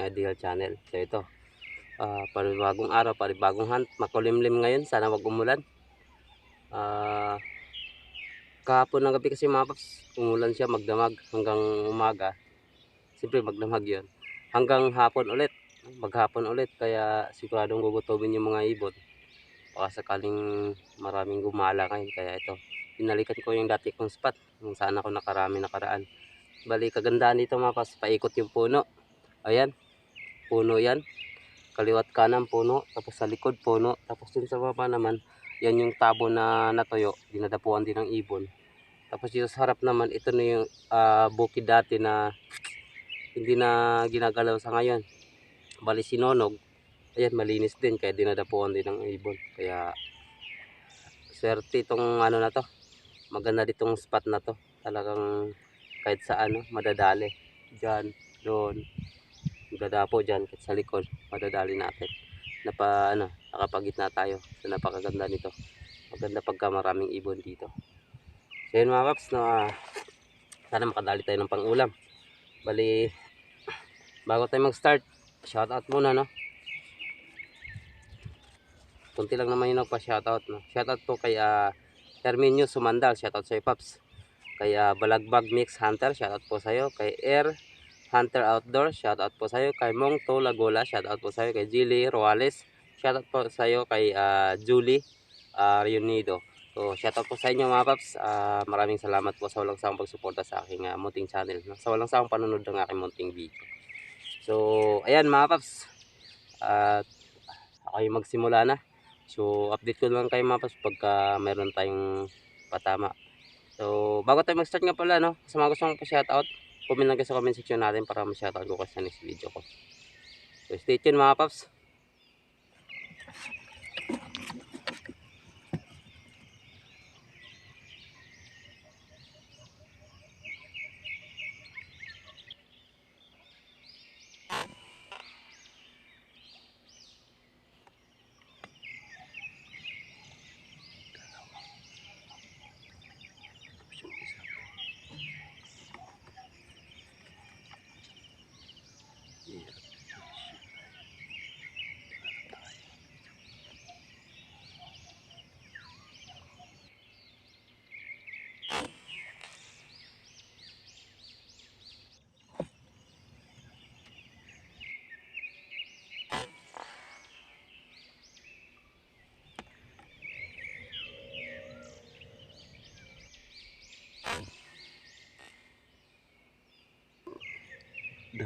Ideal Channel. So ito, ah panibagong araw, panibagong hunt. Makulimlim ngayon, sana wag umulan. Ah kahapon ng gabi kasi mga paps, umulan siya magdamag hanggang umaga. Siyempre magdamag yon Hanggang hapon ulit, maghapon ulit. Kaya siguradong gugutumin yung mga ibon. Baka sakaling maraming gumala ngayon. Kaya ito, pinalikan ko yung dati kong spot kung saan ako nakarami nakaraan. Bali, kagandaan dito mga pas, paikot yung puno. Ayan, puno yan. Kaliwat kanan puno, tapos sa likod puno, tapos dun sa baba naman, yan yung tabo na natuyo, dinadapuan din ng ibon. Tapos dito sa harap naman, ito na yung ah, bukid dati na hindi na ginagalaw sa ngayon. Bali sinonog, ayan malinis din kaya dinadapuan din ng ibon. Kaya swerte itong ano na to. Maganda ditong spot na to. Talagang kahit sa ano, madadali. Diyan, doon. Gadapo dyan, sa likod, madadali natin. Napa, ano, nakapagitna tayo. So, napakaganda nito. Maganda pagka maraming ibon dito. So yun mga kaps, no, ah, sana makadali tayo ng pang-ulam. Bali, bago tayo mag-start, shoutout muna, no? Kunti lang naman yung nagpa-shoutout, no? Shoutout po kay ah, Herminio Sumandal, shoutout sa'yo, Paps. Kay ah, Balagbag Mix Hunter, shoutout po sa'yo. Kay Air Hunter Outdoor, shoutout po sa'yo. Kay Mong Tolagola, shoutout po sa'yo. Kay Jilly Roales, shoutout po sa'yo. Kay ah, Julie uh, Reunido. So, shoutout po sa inyo mga Paps. Ah, maraming salamat po sa walang sawang pagsuporta sa aking ah, munting channel. Sa walang sawang panonood ng aking munting video. So, ayan mga Paps. At ako yung magsimula na. So, update ko lang kayo mga Paps pagka meron tayong patama. So, bago tayo mag-start nga pala, no? Sa mga gusto mong pa-shoutout, comment lang kayo sa comment section natin para ma-shoutout ko kayo sa next video ko. So, stay tuned mga Paps.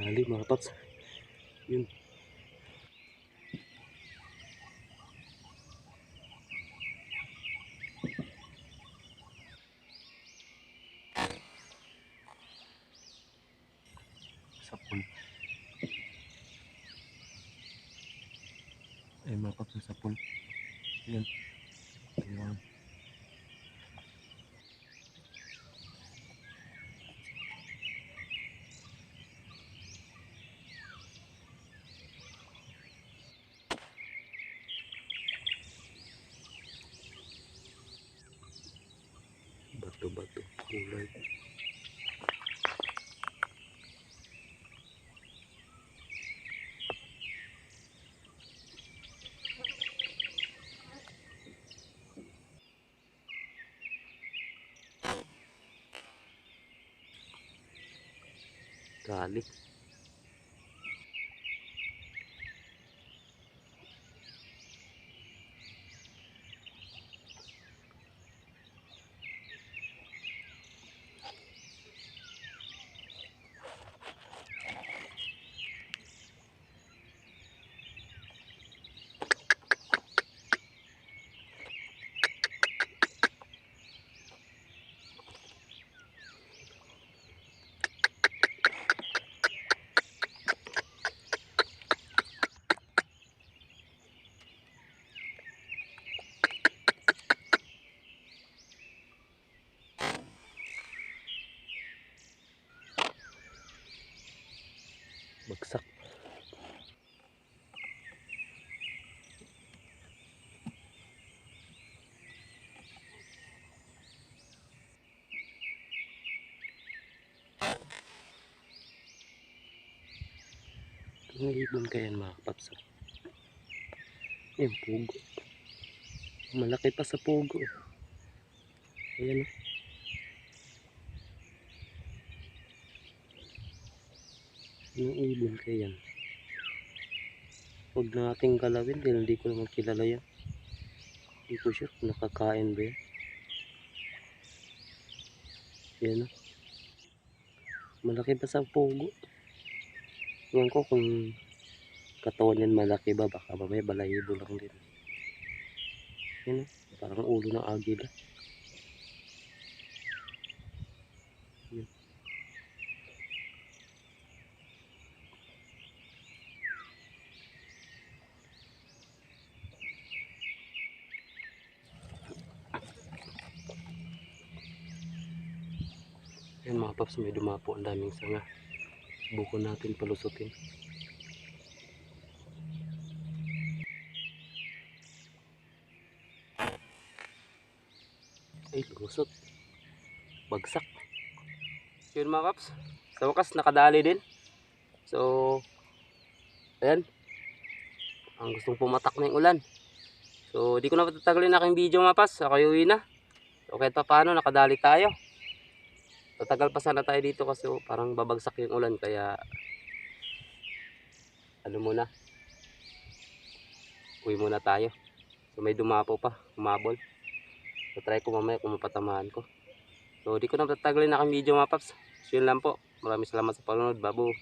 Dali mga Paps. Yun. Sapul. Ay mga yung sapul. Yan. Ayan. batu-batu kulai garlic Ang ibon kaya yan mga kapaps. oh. Yan, pugo. Malaki pa sa pugo. Ayan oh. Anong ibon kaya yan? Huwag nating galawin dahil hindi ko naman kilala yan. Hindi ko sure kung nakakain ba yan. Yan oh. Malaki pa sa pugo. Yan ko kung katawan yan malaki ba baka mamaya balahibo lang din. Yan. Parang ulo ng agila. Yan mga paps, may dumapo ang daming sanga. Buko natin palusutin. Ay, lumusot. Bagsak. Yun mga paps. Sa wakas, nakadali din. So, ayan. Ang gustong pumatak na yung ulan. So, di ko na patatagalin aking video mga paps. Ako uwi na. So, kahit pa paano, nakadali tayo. Tatagal pa sana tayo dito kasi oh, parang babagsak yung ulan kaya ano muna? Uwi muna tayo. So may dumapo pa umabol. So try ko mamaya kung mapatamaan ko. So di ko na tatagalin na kang video mga paps. So yun lang po. Maraming salamat sa panunod babo